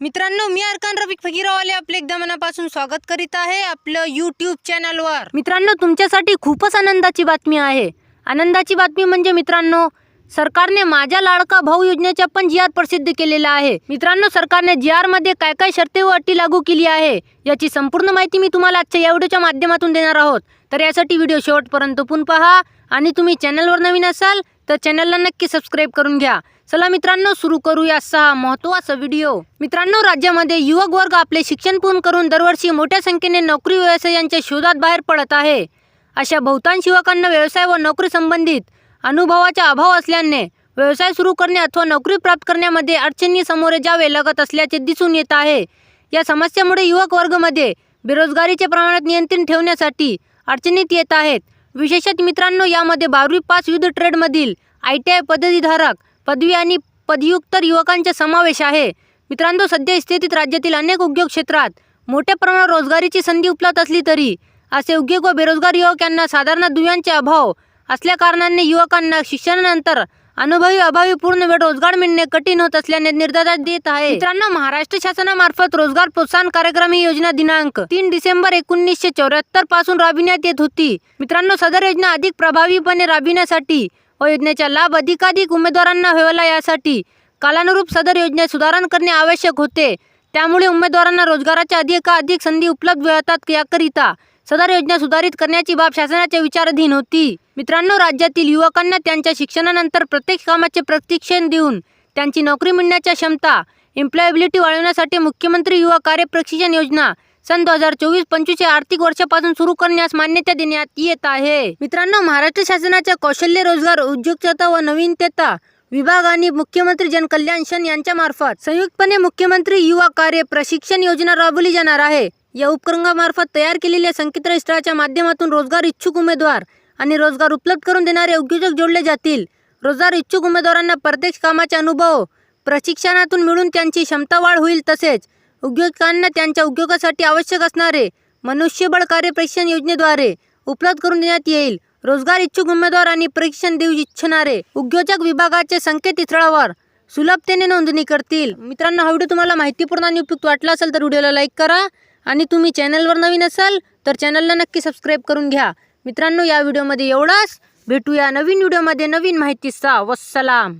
मित्रांनो मी अरकान रफिक फकीरवाले आपले एकदा मनापासून स्वागत करीत आहे आपलं यूट्यूब चॅनलवर मित्रांनो तुमच्यासाठी खूपच आनंदाची बातमी आहे. आनंदाची बातमी म्हणजे मित्रांनो सरकारने माझ्या लाडका भाऊ योजनेच्या पण जी आर प्रसिद्ध केलेला आहे. मित्रांनो सरकारने जी आरमध्ये काय काय शर्ते व अटी लागू केली आहे याची संपूर्ण माहिती मी तुम्हाला आजच्या या व्हिडिओच्या माध्यमातून देणार आहोत. तर यासाठी व्हिडिओ शेवटपर्यंत पण पहा आणि तुम्ही चॅनलवर नवीन असाल तर चॅनलला नक्की सबस्क्राईब करून घ्या. चला मित्रांनो सुरू करूया सहा महत्त्वाचा व्हिडिओ मित्रांनो राज्यामध्ये युवक वर्ग आपले शिक्षण पूर्ण करून दरवर्षी मोठ्या संख्येने नोकरी व्यवसायांच्या शोधात बाहेर पडत आहे. अशा बहुतांश युवकांना व्यवसाय व नोकरी संबंधित अनुभवाचा अभाव असल्याने व्यवसाय सुरू करणे अथवा नोकरी प्राप्त करण्यामध्ये अडचणी समोरे जावे लागत असल्याचे दिसून येत आहे. या समस्येमुळे युवक वर्गमध्ये बेरोजगारीचे प्रमाणात नियंत्रण ठेवण्यासाठी अडचणीत येत आहेत. विशेषत मित्रांनो यामध्ये बारावी पास विविध ट्रेडमधील आय टी आय पदवीधारक पदवी आणि पदव्युत्तर युवकांचा समावेश आहे. मित्रांनो सध्या स्थितीत राज्यातील अनेक उद्योग क्षेत्रात मोठ्या प्रमाणात रोजगारीची संधी उपलब्ध असली तरी असे उद्योग व बेरोजगार युवक यांना साधारण दुव्यांचे अभाव असल्या कारणाने युवकांना शिक्षणानंतर अनुभवी अभावी पूर्ण वेळ रोजगार मिळणे कठीण होत असल्याने निर्धारात देत आहे. मित्रांनो महाराष्ट्र शासनामार्फत रोजगार प्रोत्साहन कार्यक्रम ही योजना दिनांक तीन डिसेंबर एकोणीसशे चौऱ्याहत्तरपासून राबविण्यात येत होती. मित्रांनो सदर योजना अधिक प्रभावीपणे राबविण्यासाठी व योजनेचा लाभ अधिकाधिक उमेदवारांना व्हावा यासाठी कालानुरूप सदर योजनेत सुधारणा करणे आवश्यक होते. त्यामुळे उमेदवारांना रोजगाराच्या अधिकाधिक संधी उपलब्ध होतात याकरिता सदर योजना सुधारित करण्याची बाब शासनाच्या विचाराधीन होती. मित्रांनो राज्यातील युवकांना त्यांच्या शिक्षणानंतर प्रत्येक कामाचे प्रशिक्षण देऊन त्यांची नोकरी मिळण्याच्या क्षमता एम्प्लॉयबिलिटी वाढवण्यासाठी मुख्यमंत्री युवा कार्य प्रशिक्षण योजना सन दोन हजार चोवीस पंचवीस या आर्थिक वर्षापासून सुरू करण्यास मान्यता देण्यात येत आहे. मित्रांनो महाराष्ट्र शासनाच्या कौशल्य रोजगार उद्योजकता व नवीनतेता विभाग आणि मुख्यमंत्री जनकल्याण शन यांच्यामार्फत संयुक्तपणे मुख्यमंत्री युवा कार्य प्रशिक्षण योजना राबवली जाणार आहे. या उपक्रमामार्फत तयार केलेल्या संकेतस्थळाच्या माध्यमातून रोजगार इच्छुक उमेदवार आणि रोजगार उपलब्ध करून देणारे उद्योजक जोडले जातील. रोजगार इच्छुक उमेदवारांना प्रत्यक्ष कामाचे अनुभव प्रशिक्षणातून मिळून त्यांची क्षमता वाढ होईल तसेच उद्योजकांना त्यांच्या उद्योगासाठी आवश्यक असणारे मनुष्यबळ कार्य प्रशिक्षण योजनेद्वारे उपलब्ध करून देण्यात येईल. रोजगार इच्छुक उमेदवार आणि प्रशिक्षण देऊ इच्छिणारे उद्योजक विभागाचे संकेतस्थळावर सुलभतेने नोंदणी करतील. मित्रांनो हा व्हिडिओ तुम्हाला माहितीपूर्ण आणि उपयुक्त वाटला असेल तर व्हिडिओला लाईक करा आणि तुम्ही चॅनलवर नवीन असाल तर चॅनलला नक्की सबस्क्राईब करून घ्या. मित्रांनो या व्हिडिओमध्ये एवढाच. भेटूया नवीन व्हिडिओमध्ये नवीन माहितीचा. वस्सलाम.